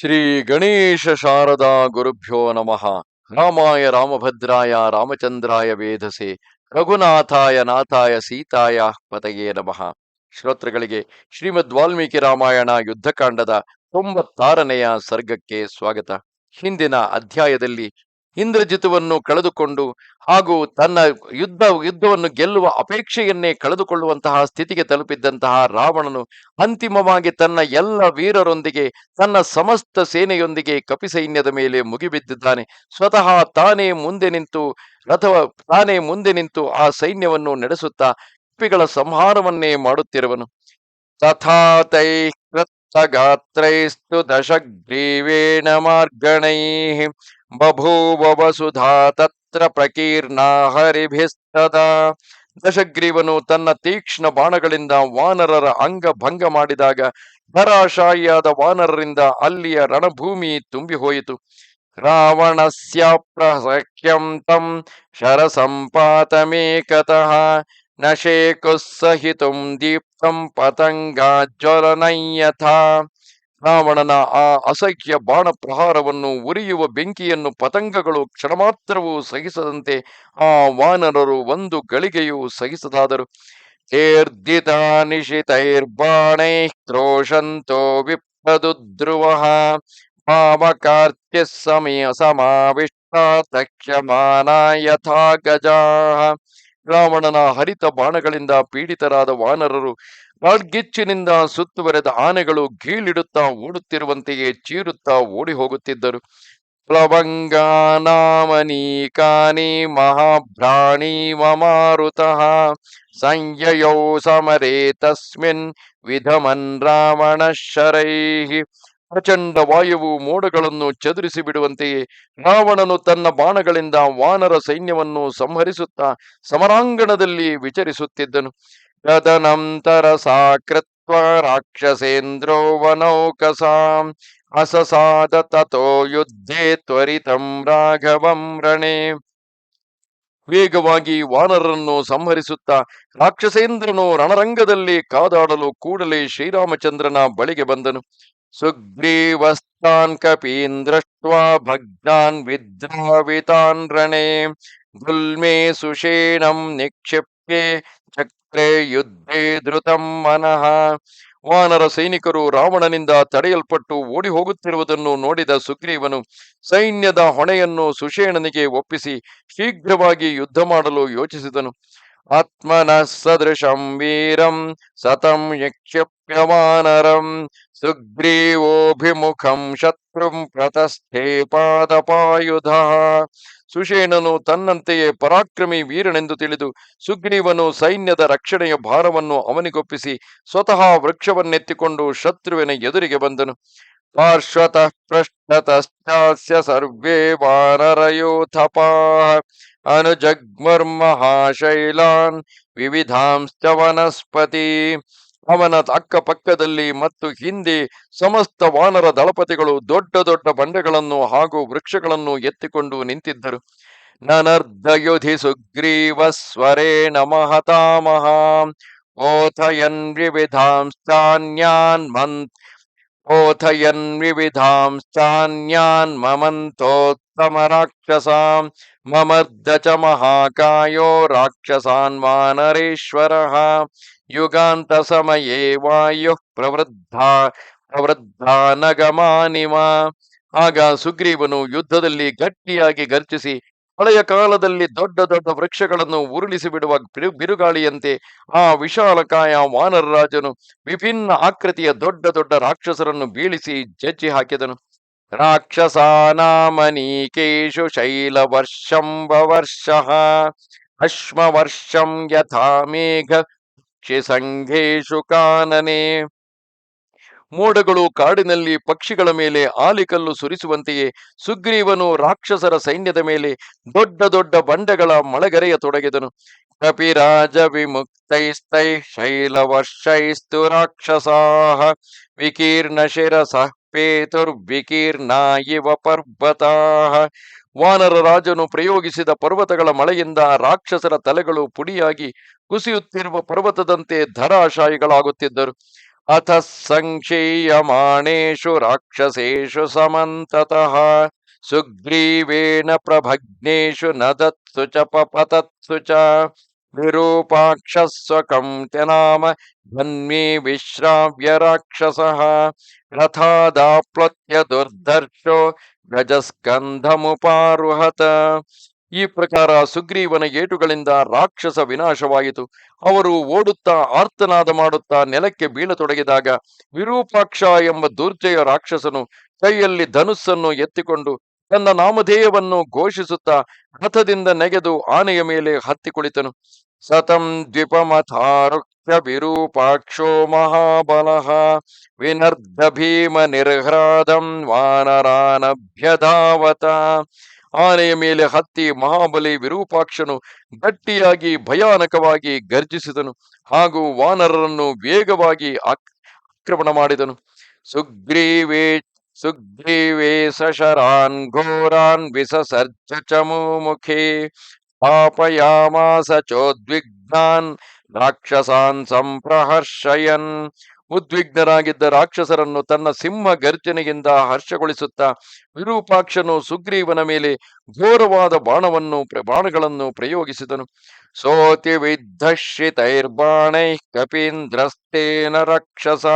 ಶ್ರೀ ಗಣೇಶ ಶಾರದಾ ಗುರುಭ್ಯೋ ನಮಃ. ರಾಮಾಯ ರಾಮಭದ್ರಾಯ ರಾಮಚಂದ್ರಾಯ ವೇಧಸೆ ರಘುನಾಥಾಯ ನಾಥಾಯ ಸೀತಾಯ ಪತಯೇ ನಮಃ. ಶ್ರೋತೃಗಳಿಗೆ ಶ್ರೀಮದ್ ವಾಲ್ಮೀಕಿ ರಾಮಾಯಣ ಯುದ್ಧಕಾಂಡದ ತೊಂಬತ್ತಾರನೆಯ ಸರ್ಗಕ್ಕೆ ಸ್ವಾಗತ. ಹಿಂದಿನ ಅಧ್ಯಾಯದಲ್ಲಿ ಇಂದ್ರಜಿತುವನ್ನು ಕಳೆದುಕೊಂಡು ಹಾಗೂ ತನ್ನ ಯುದ್ಧ, ಯುದ್ಧವನ್ನು ಗೆಲ್ಲುವ ಅಪೇಕ್ಷೆಯನ್ನೇ ಕಳೆದುಕೊಳ್ಳುವಂತಹ ಸ್ಥಿತಿಗೆ ತಲುಪಿದ್ದಂತಹ ರಾವಣನು ಅಂತಿಮವಾಗಿ ತನ್ನ ಎಲ್ಲ ವೀರರೊಂದಿಗೆ, ತನ್ನ ಸಮಸ್ತ ಸೇನೆಯೊಂದಿಗೆ ಕಪಿಸೈನ್ಯದ ಮೇಲೆ ಮುಗಿಬಿದ್ದಿದ್ದಾನೆ. ಸ್ವತಃ ತಾನೇ ಮುಂದೆ ನಿಂತು, ಅಥವಾ ತಾನೇ ಮುಂದೆ ನಿಂತು ಆ ಸೈನ್ಯವನ್ನು ನಡೆಸುತ್ತಾ, ಕಪಿಗಳ ಸಂಹಾರವನ್ನೇ ಮಾಡುತ್ತಿರುವನು. ತಥಾ ತೈ ಗಾತ್ರೈಸ್ತು ಮಾರ್ಗಣೈ ಬಭೂವ ವಸುಧಾ ತತ್ರ ಪ್ರಕೀರ್ಣ ಹರಿಭಿಸ್ತದ ದಶಗ್ರೀವನು ತನ್ನ ತೀಕ್ಷ್ಣ ಬಾಣಗಳಿಂದ ವಾನರರ ಅಂಗ ಭಂಗ ಮಾಡಿದಾಗ ಧರಾಶಾಯಿಯಾದ ವಾನರರಿಂದ ಅಲ್ಲಿಯ ರಣಭೂಮಿ ತುಂಬಿ ಹೋಯಿತು ರಾವಣಸ್ಯ ಪ್ರಸಖ್ಯಂ ತಂ ಶರಸಂಪಾತಮೇಕತಃ ನ ಶೇಕುಸ್ಸಹಿತುಂ ದೀಪ್ತಂ ಪತಂಗಾಜ್ವಲನಯಥಾ ರಾವಣನ ಆ ಅಸಹ್ಯ ಬಾಣ ಪ್ರಹಾರವನ್ನು ಉರಿಯುವ ಬೆಂಕಿಯನ್ನು ಪತಂಗಗಳು ಕ್ಷಣಮಾತ್ರವೂ ಸಹಿಸದಂತೆ ಆ ವಾನರರು ಒಂದು ಗಳಿಗೆಯೂ ಸಹಿಸದಾದರು. ಏರ್ದಿತ ನಿಶಿತೈರ್ಬಾಣೈ ಕ್ರೋಶಂತೋ ವಿಪ್ರದುಧ್ರುವ ಪಾವಕಾರ್ತ್ಯ ಸಮಯ ಸಮಾವಿಷ್ಟ ತಕ್ಷಮಾನ ಯಥಾ ಗಜಾ। ರಾವಣನ ಹರಿತ ಬಾಣಗಳಿಂದ ಪೀಡಿತರಾದ ವಾನರರು ಕಾಡ್ಗಿಚ್ಚಿನಿಂದ ಸುತ್ತುವರೆದ ಆನೆಗಳು ಗೀಳಿಡುತ್ತಾ ಓಡುತ್ತಿರುವಂತೆಯೇ ಚೀರುತ್ತಾ ಓಡಿ ಹೋಗುತ್ತಿದ್ದರು ಪ್ಲವಂಗಾನಾಮನೀಕಾನಿ ಮಹಾಭ್ರಾಣಿ ಮಮಾರುತಃ ಸಂಯಯೌ ಸಮರೇ ತಸ್ಮಿನ್ ವಿಧಮನ್ ರಾವಣ ಶರೈಹಿ ಪ್ರಚಂಡ ವಾಯುವು ಮೋಡಗಳನ್ನು ಚದುರಿಸಿ ಬಿಡುವಂತೆಯೇ ರಾವಣನು ತನ್ನ ಬಾಣಗಳಿಂದ ವಾನರ ಸೈನ್ಯವನ್ನು ಸಂಹರಿಸುತ್ತಾ ಸಮರಾಂಗಣದಲ್ಲಿ ವಿಚರಿಸುತ್ತಿದ್ದನು. ತದನಂತರ ಸಾಕೃತ್ವ ರಾಕ್ಷಸೇಂದ್ರೋ ವನೌಕಸಾಂ ಅಸಸಾದ ತಥೋ ಯುದ್ಧೇ ತ್ವರಿತಂ ರಾಘವಂ ರಣೆ ವೇಗವಾಗಿ ವಾನರನ್ನು ಸಂಹರಿಸುತ್ತಾ ರಾಕ್ಷಸೇಂದ್ರನು ರಣರಂಗದಲ್ಲಿ ಕಾದಾಡಲು ಕೂಡಲೇ ಶ್ರೀರಾಮಚಂದ್ರನ ಬಳಿಗೆ ಬಂದನು. ಸುಗ್ರೀವಸ್ತಾನ್ ಕಪೀಂದ್ರಷ್ಟ್ವಾ ಭಗ್ನಾನ್ ವಿದ್ರಾವಿತಾನ್ ರಣೇ, ಗುಲ್ಮೇ ಸುಷೇಣಂ ನಿಕ್ಷಿಪ್ಯೆ ಚಕ್ರೆ ಯುದ್ಧೇ ಧೃತಂ ಮನಃ. ವಾನರ ಸೈನಿಕರು ರಾವಣನಿಂದ ತಡೆಯಲ್ಪಟ್ಟು ಓಡಿ ಹೋಗುತ್ತಿರುವುದನ್ನು ನೋಡಿದ ಸುಗ್ರೀವನು ಸೈನ್ಯದ ಹೊಣೆಯನ್ನು ಸುಷೇಣನಿಗೆ ಒಪ್ಪಿಸಿ ಶೀಘ್ರವಾಗಿ ಯುದ್ಧ ಮಾಡಲು ಯೋಚಿಸಿದನು. ಸದೃಶಂ ವೀರಂ ಸತಂ ಯಕ್ಷಪ್ಯ ವಾನರಂ ಸುಗ್ರೀವೋಭಿಮುಖಂ ಶತ್ರುಂ ಪ್ರತಸ್ಥೆ ಪಾದಪಾಯುಧ. ಸುಷೇಣನು ತನ್ನಂತೆಯೇ ಪರಾಕ್ರಮಿ ವೀರನೆಂದು ತಿಳಿದು ಸುಗ್ರೀವನು ಸೈನ್ಯದ ರಕ್ಷಣೆಯ ಭಾರವನ್ನು ಅವನಿಗೊಪ್ಪಿಸಿ ಸ್ವತಃ ವೃಕ್ಷವನ್ನೆತ್ತಿಕೊಂಡು ಶತ್ರುವಿನ ಎದುರಿಗೆ ಬಂದನು. ಪಾರ್ಶ್ವತಃ ಪೃಷ್ಠತಶ್ಚಾಸ್ಯ ಸರ್ವೇ ವಾನರಯೋಥಪಾ ಅನುಜಗ್ಮರ್ಮಹಾಶೈಲಾನ್ ವಿವಿಧಾಂಶ್ಚ ವನಸ್ಪತಿ. ಅವನ ಅಕ್ಕಪಕ್ಕದಲ್ಲಿ ಮತ್ತು ಹಿಂದೆ ಸಮಸ್ತ ವಾನರ ದಳಪತಿಗಳು ದೊಡ್ಡ ದೊಡ್ಡ ಬಂಡೆಗಳನ್ನು ಹಾಗೂ ವೃಕ್ಷಗಳನ್ನು ಎತ್ತಿಕೊಂಡು ನಿಂತಿದ್ದರು. ನನರ್ಧಯುಧಿ ಸುಗ್ರೀವ ಸ್ವರೇ ಮಹತಾಮಹ ಓಥಯನ್ ವಿವಿಧಾಂಶ್ಚಾನ್ಯಾನ್ ಮಂತ್ ಓಥಯನ್ ವಿವಿಧಾಂಶ್ಚಾನ್ಯಾನ್ ಮಮಂತೋತ್ತಮ ರಾಕ್ಷಸಾಂ ಮಮರ್ಧ ಚ ಮಹಾಕಾಯೋ ರಾಕ್ಷಸಾನ್ ವಾನರೇಶ್ವರ ಯುಗಾಂತ ಸಮಯೇ ವಾಯು ಪ್ರವೃದ್ಧ ಪ್ರವೃದ್ಧಾನಗಮಾನಿಮ ಆಗ ಸುಗ್ರೀವನು ಯುದ್ಧದಲ್ಲಿ ಗಟ್ಟಿಯಾಗಿ ಗರ್ಜಿಸಿ, ಹಳೆಯ ಕಾಲದಲ್ಲಿ ದೊಡ್ಡ ದೊಡ್ಡ ವೃಕ್ಷಗಳನ್ನು ಉರುಳಿಸಿ ಬಿಡುವ ಬಿರು- ಬಿರುಗಾಳಿಯಂತೆ ಆ ವಿಶಾಲಕಾಯ ವಾನರ ರಾಜನು ವಿಭಿನ್ನ ಆಕೃತಿಯ ದೊಡ್ಡ ದೊಡ್ಡ ರಾಕ್ಷಸರನ್ನು ಬೀಳಿಸಿ ಜಜ್ಜಿ ಹಾಕಿದನು. ರಾಕ್ಷಸಾನಾಮನೀಕೇಶು ಶೈಲವರ್ಷಂ ವವರ್ಷಃ ಅಶ್ಮವರ್ಷಂ ಯಥಾ ಮೇಘ ಸಂಘೇಶು ಕಾನನೆ ಮೋಡಗಳು ಕಾಡಿನಲ್ಲಿ ಪಕ್ಷಿಗಳ ಮೇಲೆ ಆಲಿಕಲ್ಲು ಸುರಿಸುವಂತೆಯೇ ಸುಗ್ರೀವನು ರಾಕ್ಷಸರ ಸೈನ್ಯದ ಮೇಲೆ ದೊಡ್ಡ ದೊಡ್ಡ ಬಂಡೆಗಳ ಮಳೆಗರೆಯತೊಡಗಿದನು ಕಪಿರಾಜ ವಿಮುಕ್ತೈಸ್ತೈ, ಶೈಲವರ್ಷೈಸ್ತು ರಾಕ್ಷಸಾಹ ವಿಕೀರ್ಣ ಶಿರಸಃ ಪೇತುರ್ವಿಕೀರ್ಣ ಇವ ಪರ್ವತಾಃ ವಾನರ ರಾಜನು ಪ್ರಯೋಗಿಸಿದ ಪರ್ವತಗಳ ಮಳೆಯಿಂದ ರಾಕ್ಷಸರ ತಲೆಗಳು ಪುಡಿಯಾಗಿ ಕುಸಿಯುತ್ತಿರುವ ಪರ್ವತದಂತೆ ಧರಾಶಾಯಿಗಳಾಗುತ್ತಿದ್ದರು. ಅಥ ಸಂಕ್ಷೇಯಮಾಣೇಶು ರಾಕ್ಷಸೇಶು ಸಮಂತತಃ. ಸುಗ್ರೀವೇಣ ಪ್ರಭಗ್ನೇಶು ನದತ್ಸು ಚ ಪಪತತ್ಸು ಚ ವಿರೂಪಾಕ್ಷಸ್ವಕಂ ನಾಮ ಧನ್ವೀ ವಿಶ್ರಾವ್ಯ ರಾಕ್ಷಸಃ ರಥಾದಾಪ್ಲತ್ಯ ದುರ್ಧರ್ಷೋ ಗಜಸ್ಕಂಧಮುಪಾರುಹತ ಈ ಪ್ರಕಾರ ಸುಗ್ರೀವನ ಏಟುಗಳಿಂದ ರಾಕ್ಷಸ ವಿನಾಶವಾಯಿತು. ಅವರು ಓಡುತ್ತಾ ಆರ್ತನಾದ ಮಾಡುತ್ತಾ ನೆಲಕ್ಕೆ ಬೀಳತೊಡಗಿದಾಗ ವಿರೂಪಾಕ್ಷ ಎಂಬ ದುರ್ಜಯ ರಾಕ್ಷಸನು ಕೈಯಲ್ಲಿ ಧನುಸ್ಸನ್ನು ಎತ್ತಿಕೊಂಡು ತನ್ನ ನಾಮಧೇಯವನ್ನು ಘೋಷಿಸುತ್ತಾ ರಥದಿಂದ ನೆಗೆದು ಆನೆಯ ಮೇಲೆ ಹತ್ತಿ ಕುಳಿತನು. ಸತಂ ದ್ವಿಪಮಥಾರುಕ್ಯ ವಿರೂಪಾಕ್ಷೋ ಮಹಾಬಲಃ ವಿನರ್ಧ ಭೀಮ ನಿರ್ಹ್ರಾದಂ ವಾನರಾನಭ್ಯಧಾವತ. ಆನೆಯ ಮೇಲೆ ಹತ್ತಿ ಮಹಾಬಲಿ ವಿರೂಪಾಕ್ಷನು ಗಟ್ಟಿಯಾಗಿ ಭಯಾನಕವಾಗಿ ಗರ್ಜಿಸಿದನು ಹಾಗೂ ವಾನರರನ್ನು ವೇಗವಾಗಿ ಆಕ್- ಆಕ್ರಮಣ ಮಾಡಿದನು. ಸುಗ್ರೀವೇ ಸುಗ್ರೀವೇ ಸಶರಾನ್ ಘೋರಾನ್ ವಿಸಸರ್ಜ ಚಮೂಮುಖಿ ಪಾಪಯಾಮಾಸ ಚೋದ್ವಿಗ್ನಾನ್ ರಾಕ್ಷಸಾನ್ ಸಂಪ್ರಹರ್ಷಯನ್ ಉದ್ವಿಗ್ನರಾಗಿದ್ದ ರಾಕ್ಷಸರನ್ನು ತನ್ನ ಸಿಂಹ ಗರ್ಜನೆಯಿಂದ ಹರ್ಷಗೊಳಿಸುತ್ತಾ ವಿರೂಪಾಕ್ಷನು ಸುಗ್ರೀವನ ಮೇಲೆ ಘೋರವಾದ ಬಾಣವನ್ನು ಬಾಣಗಳನ್ನು ಪ್ರಯೋಗಿಸಿದನು. ಸೋತಿ ವಿದ್ಧಶ್ರಿತೈರ್ಬಾಣೈ ಕಪೀಂದ್ರಸ್ತೇನ ರಕ್ಷಸ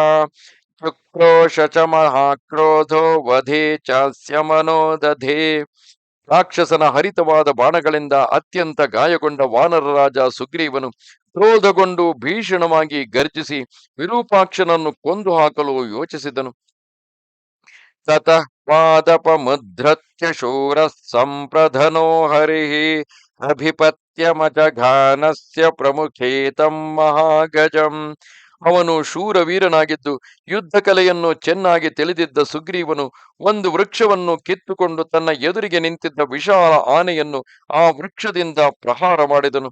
ಚುಕ್ರೋಶ ಚ ಮಹಾಕ್ರೋಧೋ ವಧೆ ಚಾಸ್ಯ ಮನೋದಧೇ. ರಾಕ್ಷಸನ ಹರಿತವಾದ ಬಾಣಗಳಿಂದ ಅತ್ಯಂತ ಗಾಯಗೊಂಡ ವಾನರ ರಾಜ ಸುಗ್ರೀವನು ಕ್ರೋಧಗೊಂಡು ಭೀಷಣವಾಗಿ ಗರ್ಜಿಸಿ ವಿರೂಪಾಕ್ಷನನ್ನು ಕೊಂದು ಹಾಕಲು ಯೋಚಿಸಿದನು. ತತಃ ಪಾದಪಮುದ್ಧತ್ಯ ಶೂರ ಸಂಪ್ರಧನೋ ಹರಿ ಅಭಿಪತ್ಯ ಮಜಘಾನಸ್ಯ ಪ್ರಮುಖೇತಂ ಮಹಾಗಜಂ. ಅವನು ಶೂರವೀರನಾಗಿದ್ದು ಯುದ್ಧ ಕಲೆಯನ್ನು ಚೆನ್ನಾಗಿ ತಿಳಿದಿದ್ದ ಸುಗ್ರೀವನು ಒಂದು ವೃಕ್ಷವನ್ನು ಕಿತ್ತುಕೊಂಡು ತನ್ನ ಎದುರಿಗೆ ನಿಂತಿದ್ದ ವಿಶಾಲ ಆನೆಯನ್ನು ಆ ವೃಕ್ಷದಿಂದ ಪ್ರಹಾರ ಮಾಡಿದನು.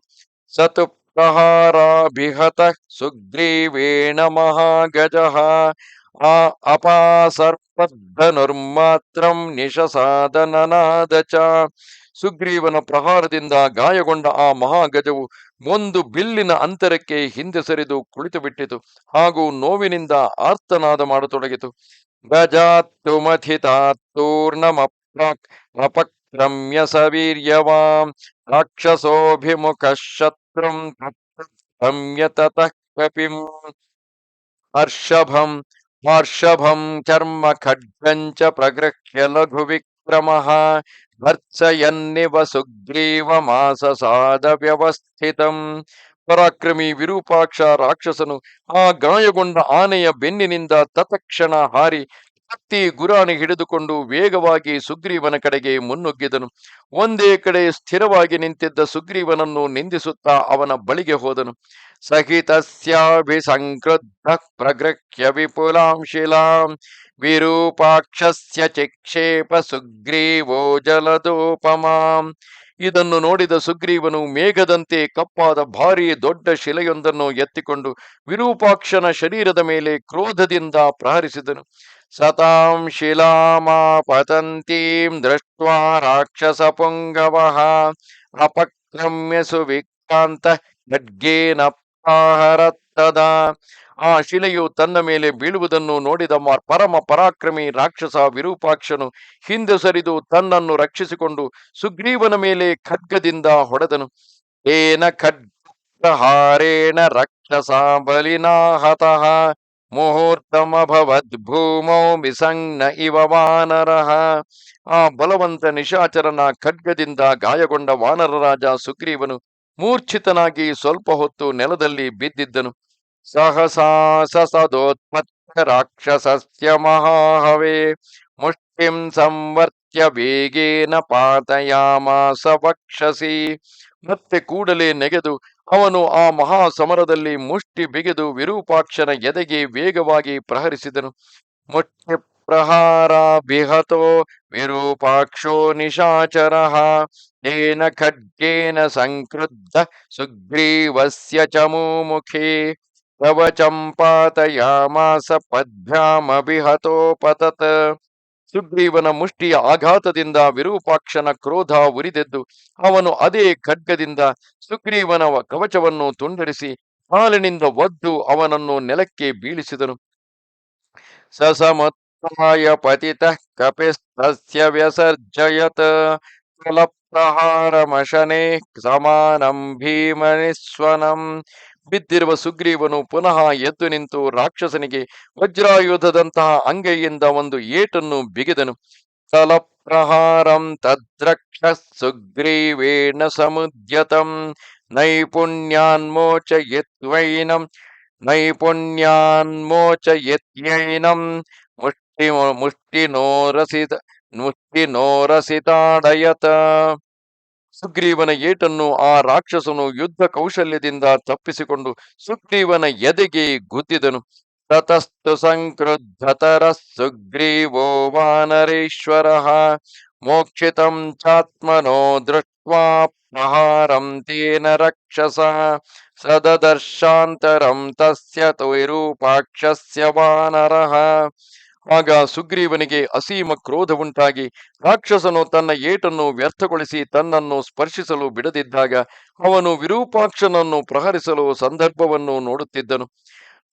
ಸತು ಪ್ರಹಾರಾಭಿಹತ ಸುಗ್ರೀವೇಣ ಮಹಾಗಜ. ಆ ಅಪಾಸರ್ಪಧನುರ್ಮಾತ್ರಂ ನಿಶಸಾದನನಾದ ಸುಗ್ರೀವನ ಪ್ರಹಾರದಿಂದ ಗಾಯಗೊಂಡ ಆ ಮಹಾಗಜವು ಒಂದು ಬಿಲ್ಲಿನ ಅಂತರಕ್ಕೆ ಹಿಂದೆ ಸರಿದು ಕುಳಿತು ಬಿಟ್ಟಿತು. ಹಾಗೂ ನೋವಿನಿಂದ ಆರ್ತನಾದ ಮಾಡತೊಡಗಿತು. ಗಜಾತ್ತು ಮಥಿತಾತ್ತೂರ್ಣಮಪ್ರಾಕ್ ಅಪಕ್ರಮ್ಯ ಸವೀರ್ಯವಾಂ ರಾಕ್ಷಸೋಭಿಮುಖ ಶತ್ರುಂ ಕಪಿಂ ಹರ್ಷಭಂ ಹರ್ಷಭಂ ಚರ್ಮ ಖಡ್ಗಂಚ ಪ್ರಗೃಹ್ಯ ಲಘು ವಿಕ್ರಮಃ ಭರ್ತ್ಸಯನ್ನಿವ ಸುಗ್ರೀವಮಾಸಸಾದ ವ್ಯವಸ್ಥಿತಂ ಪರಾಕ್ರಮಿ ವಿರೂಪಾಕ್ಷ ರಾಕ್ಷಸನು ಆ ಗಾಯಗೊಂಡ ಆನೆಯ ಬೆನ್ನಿನಿಂದ ತತಕ್ಷಣ ಹಾರಿ ಕತ್ತಿ ಗುರಾಣಿ ಹಿಡಿದುಕೊಂಡು ವೇಗವಾಗಿ ಸುಗ್ರೀವನ ಕಡೆಗೆ ಮುನ್ನುಗ್ಗಿದನು. ಒಂದೇ ಕಡೆ ಸ್ಥಿರವಾಗಿ ನಿಂತಿದ್ದ ಸುಗ್ರೀವನನ್ನು ನಿಂದಿಸುತ್ತಾ ಅವನ ಬಳಿಗೆ ಹೋದನು. ಸಹಿತಸ್ಯಾಭಿಸಂಕ್ರುದ್ಧ ಪ್ರಗೃಹ್ಯ ವಿಪುಲಾಂ ಶಿಲಾಂ ವಿರೂಪಾಕ್ಷಸ್ಯ ಚಿಕ್ಷೇಪ ಸುಗ್ರೀವೋ ಜಲದೋಪಮಾಂ ಇದನ್ನು ನೋಡಿದ ಸುಗ್ರೀವನು ಮೇಘದಂತೆ ಕಪ್ಪಾದ ಭಾರಿ ದೊಡ್ಡ ಶಿಲೆಯೊಂದನ್ನು ಎತ್ತಿಕೊಂಡು ವಿರೂಪಾಕ್ಷನ ಶರೀರದ ಮೇಲೆ ಕ್ರೋಧದಿಂದ ಪ್ರಹರಿಸಿದನು. ಸತಾಂ ಶಿಲಾಮಾಪತಂತೀಂ ದೃಷ್ಟ ರಾಕ್ಷಸ ಪುಂಗವಃ ಅಪಕ್ರಮ್ಯ ಸುವಿಕ್ರಾಂತ ಖಡ್ಗೇನ ಪ್ರಾಹರತ್ತದ ಆ ಶಿಲೆಯು ತನ್ನ ಮೇಲೆ ಬೀಳುವುದನ್ನು ನೋಡಿದ ಪರಮ ಪರಾಕ್ರಮಿ ರಾಕ್ಷಸ ವಿರೂಪಾಕ್ಷನು ಹಿಂದೆ ಸರಿದು ತನ್ನನ್ನು ರಕ್ಷಿಸಿಕೊಂಡು ಸುಗ್ರೀವನ ಮೇಲೆ ಖಡ್ಗದಿಂದ ಹೊಡೆದನು. ಏನ ಖಡ್ಗಹಾರೇಣ ರಕ್ಷಸ ಬಲಿನಾಹತ ಮುಹೂರ್ತಮಭವದ್ ಭೂಮೌ ಮಿಸಂಗ್ನ ಇವ ವಾನರಃ. ಆ ಬಲವಂತ ನಿಶಾಚರನ ಖಡ್ಗದಿಂದ ಗಾಯಗೊಂಡ ವಾನರ ರಾಜ ಸುಗ್ರೀವನು ಮೂರ್ಛಿತನಾಗಿ ಸ್ವಲ್ಪ ಹೊತ್ತು ನೆಲದಲ್ಲಿ ಬಿದ್ದಿದ್ದನು. ಸಹಸಾ ಸಸದೋತ್ಪತ್ತ राक्षसस्य ಮಹಾಹವೇ ಮುಷ್ಟಿಂ ಸಂವರ್ತ್ಯ ವೇಗೇನ ಪಾತಯಾಮಾಸ ವಕ್ಷಸಿ ಮತ್ತೆ ಕೂಡಲೇ ನೆಗೆದು ಅವನು ಆ ಮಹಾ ಸಮರದಲ್ಲಿ ಮುಷ್ಟಿ ಬಿಗಿದು ವಿರೂಪಾಕ್ಷನ ಎದೆಗೆ ವೇಗವಾಗಿ ಪ್ರಹರಿಸಿದನು. ಮುಷ್ಟಿ ಪ್ರಹಾರ ಬಿಹತೋ ವಿರೂಪಾಕ್ಷೋ ನಿಶಾಚರ। ಖಡ್ಗೇನ ಸಂಕೃದ್ಧ ಸುಗ್ರೀವಸ್ಯ ಚಮೂಮುಖೇ ಕವಚಂ ಪಾತಯಾಮಾಸ ಪತತ್ ಸುಗ್ರೀವನ ಮುಷ್ಟಿಯ ಆಘಾತದಿಂದ ವಿರೂಪಾಕ್ಷನ ಕ್ರೋಧ ಉರಿದೆದ್ದು ಅವನು ಅದೇ ಖಡ್ಗದಿಂದ ಸುಗ್ರೀವನ ಕವಚವನ್ನು ತುಂಡರಿಸಿ ಹಾಲಿನಿಂದ ಒದ್ದು ಅವನನ್ನು ನೆಲಕ್ಕೆ ಬೀಳಿಸಿದನು. ಸ ಪತಿತ ಪತಿತಃ ಕಪಿಸ್ತಸ್ಯ ವ್ಯಸರ್ಜಯತ ಕುಲಪ್ರಹಾರಮಶನೆ ಸಮಾನಂ ಭೀಮನಿಸ್ವನಂ ಬಿದ್ದಿರುವ ಸುಗ್ರೀವನು ಪುನಃ ಎದ್ದು ನಿಂತು ರಾಕ್ಷಸನಿಗೆ ವಜ್ರಾಯುಧದಂತಹ ಅಂಗೈಯಿಂದ ಒಂದು ಏಟನ್ನು ಬಿಗಿದನು. ತಲಪ್ರಹಾರಂ ತದ್ರಕ್ಷ ಸುಗ್ರೀವೇಣ ಸಮುದ್ಯತಂ ನೈಪುಣ್ಯಾನ್ಮೋಚಯತ್ವೈನಂ ನೈಪುಣ್ಯಾನ್ಮೋಚಯತ್ಯೈನಂ ಮುಷ್ಟಿ ಮುಷ್ಟಿನೋರಸಿತ ಮುಷ್ಟಿನೋರಸಿತಾಡಯತ ಸುಗ್ರೀವನ ಏಟನ್ನು ಆ ರಾಕ್ಷಸನು ಯುದ್ಧ ಕೌಶಲ್ಯದಿಂದ ತಪ್ಪಿಸಿಕೊಂಡು ಸುಗ್ರೀವನ ಎದೆಗೆ ಗುದ್ದಿದನು. ತತಸ್ತು ಸಂಕ್ರುದ್ಧತರ ಸುಗ್ರೀವೋ ವಾನರೇಶ್ವರ ಮೋಕ್ಷಿತಂ ಚಾತ್ಮನೋ ದೃಷ್ಟ್ವಾ ಪ್ರಹಾರಂ ತೇನ ರಕ್ಷಸ ಸದದರ್ಶಾಂತರಂ ತಸ್ಯ ತೈರೂಪಾಕ್ಷಸ್ಯ ವಾನರಃ ಆಗ ಸುಗ್ರೀವನಿಗೆ ಅಸೀಮ ಕ್ರೋಧ ಉಂಟಾಗಿ ರಾಕ್ಷಸನು ತನ್ನ ಏಟನ್ನು ವ್ಯರ್ಥಗೊಳಿಸಿ ತನ್ನನ್ನು ಸ್ಪರ್ಶಿಸಲು ಬಿಡದಿದ್ದಾಗ ಅವನು ವಿರೂಪಾಕ್ಷನನ್ನು ಪ್ರಹರಿಸಲು ಸಂದರ್ಭವನ್ನು ನೋಡುತ್ತಿದ್ದನು.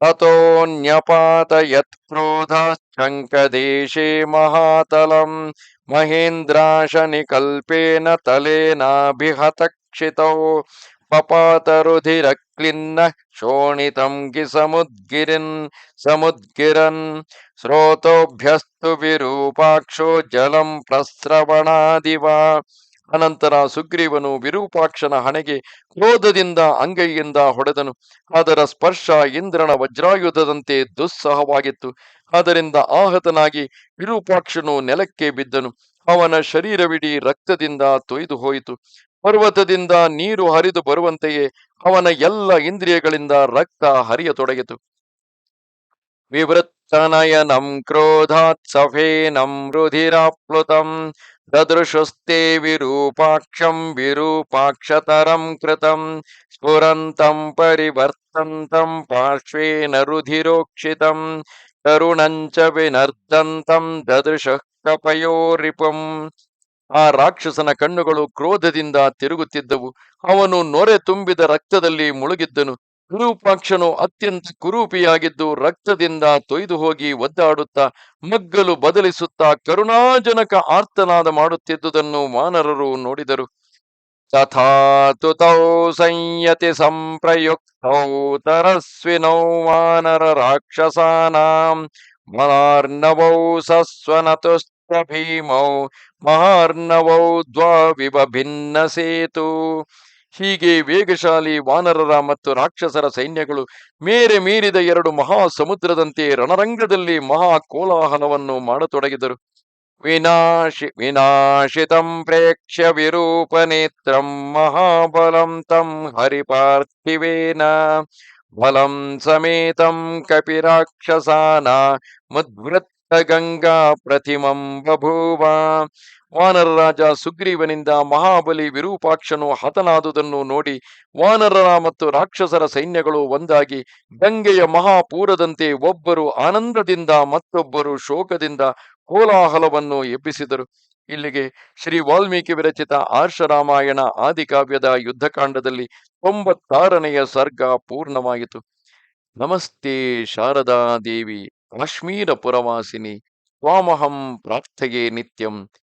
ತಥೋನ್ಯಪಾತ ಯತ್ ಶಂಕದೇಶೇ ಮಹಾತಲಂ ಮಹೇಂದ್ರಾಶನಿಕಲ್ಪೇನ ತಲೇನಾಭಿಹತಕ್ಷಿತೌ ಪಪಾತರುಧಿರಕ್ಲಿನ್ನ ಶೋಣಿತಂ ಗಿ ಸಮುದ್ಗಿರಿನ್ ಸಮುದ್ಗಿರನ್ ಸ್ರೋತೋಭ್ಯಸ್ತು ವಿರೂಪಾಕ್ಷೋ ಜಲಂ ಪ್ರಸ್ರವಣಾದಿವ ಅನಂತರ ಸುಗ್ರೀವನು ವಿರೂಪಾಕ್ಷನ ಹಣೆಗೆ ಕ್ರೋಧದಿಂದ ಅಂಗೈಯಿಂದ ಹೊಡೆದನು. ಅದರ ಸ್ಪರ್ಶ ಇಂದ್ರನ ವಜ್ರಾಯುಧದಂತೆ ದುಸ್ಸಹವಾಗಿತ್ತು. ಅದರಿಂದ ಆಹತನಾಗಿ ವಿರೂಪಾಕ್ಷನು ನೆಲಕ್ಕೆ ಬಿದ್ದನು. ಅವನ ಶರೀರವಿಡೀ ರಕ್ತದಿಂದ ತೊಯ್ದು ಹೋಯಿತು. ಪರ್ವತದಿಂದ ನೀರು ಹರಿದು ಬರುವಂತೆಯೇ ಅವನ ಎಲ್ಲ ಇಂದ್ರಿಯಗಳಿಂದ ರಕ್ತ ಹರಿಯತೊಡಗಿತು. ವಿವೃತ್ತನಯನಂ ಕ್ರೋಧಾತ್ ಸಫೇನಂ ರುಧಿರಾಪ್ಲುತಂ ದದೃಶುಸ್ತೆ ವಿರೂಪಾಕ್ಷಂ ವಿರೂಪಾಕ್ಷತರಂ ಕೃತಂ ಸ್ಫುರಂತಂ ಪರಿವರ್ತಂತಂ ಪಾರ್ಶ್ವೇನ ರುಧಿರೋಕ್ಷಿತಂ ಕರುಣಂಚ ವಿನರ್ದಂತಂ ದದೃಶಃ ಕಪಯೋರಿಪಂ ಆ ರಾಕ್ಷಸನ ಕಣ್ಣುಗಳು ಕ್ರೋಧದಿಂದ ತಿರುಗುತ್ತಿದ್ದವು. ಅವನು ನೊರೆ ತುಂಬಿದ ರಕ್ತದಲ್ಲಿ ಮುಳುಗಿದ್ದನು. ವಿರೂಪಾಕ್ಷನು ಅತ್ಯಂತ ಕುರೂಪಿಯಾಗಿದ್ದು ರಕ್ತದಿಂದ ತೊಯ್ದು ಹೋಗಿ ಒದ್ದಾಡುತ್ತಾ ಮಗ್ಗಲು ಬದಲಿಸುತ್ತಾ ಕರುಣಾಜನಕ ಆರ್ತನಾದ ಮಾಡುತ್ತಿದ್ದುದನ್ನು ಮಾನರರು ನೋಡಿದರು. ತಥಾತು ತೌ ಸಂಯತಿ ಸಂಪ್ರಯುಕ್ತೌ ತರಸ್ವಿನೌ ಮಾನರ ರಾಕ್ಷಸಾನಾಂ ಮಹಾರ್ಣವೌ ಸಸ್ವನತುಸ್ತ ಭೀಮೌ ಮಹಾರ್ಣವೌ ದ್ವಾವಿವ ಭಿನ್ನ ಸೇತು ಹೀಗೆ ವೇಗಶಾಲಿ ವಾನರರ ಮತ್ತು ರಾಕ್ಷಸರ ಸೈನ್ಯಗಳು ಮೇರೆ ಮೀರಿದ ಎರಡು ಮಹಾ ಸಮುದ್ರದಂತೆ ರಣರಂಗದಲ್ಲಿ ಮಹಾ ಕೋಲಾಹಲವನ್ನು ಮಾಡತೊಡಗಿದರು. ವಿನಾಶಿ, ವಿನಾಶಿತಂ ಪ್ರೇಕ್ಷ್ಯ ವಿರೂಪನೇತ್ರಂ ಮಹಾಬಲಂ ತಂ ಹರಿಪಾರ್ಥಿವೇನ ಬಲಂ ಸಮೇತಂ ಕಪಿರಾಕ್ಷಸಾನ ಮುದ್ವೃತ್ತ ಗಂಗಾ ಪ್ರತಿಮಂ ಬಭೂವ ವಾನರ ರಾಜ ಸುಗ್ರೀವನಿಂದ ಮಹಾಬಲಿ ವಿರೂಪಾಕ್ಷನು ಹತನಾದುದನ್ನು ನೋಡಿ ವಾನರರ ಮತ್ತು ರಾಕ್ಷಸರ ಸೈನ್ಯಗಳು ಒಂದಾಗಿ ಗಂಗೆಯ ಮಹಾಪೂರದಂತೆ ಒಬ್ಬರು ಆನಂದದಿಂದ ಮತ್ತೊಬ್ಬರು ಶೋಕದಿಂದ ಕೋಲಾಹಲವನ್ನು ಎಬ್ಬಿಸಿದರು. ಇಲ್ಲಿಗೆ ಶ್ರೀ ವಾಲ್ಮೀಕಿ ವಿರಚಿತ ಆರ್ಷರಾಮಾಯಣ ಆದಿಕಾವ್ಯದ ಯುದ್ಧಕಾಂಡದಲ್ಲಿ ತೊಂಬತ್ತಾರನೆಯ ಸರ್ಗ ಪೂರ್ಣವಾಯಿತು. ನಮಸ್ತೆ ಶಾರದಾ ದೇವಿ ಕಾಶ್ಮೀರ ಪುರವಾಸಿನಿ ಸ್ವಾಮಹಂ ಪ್ರಾರ್ಥೆಯೇ ನಿತ್ಯಂ.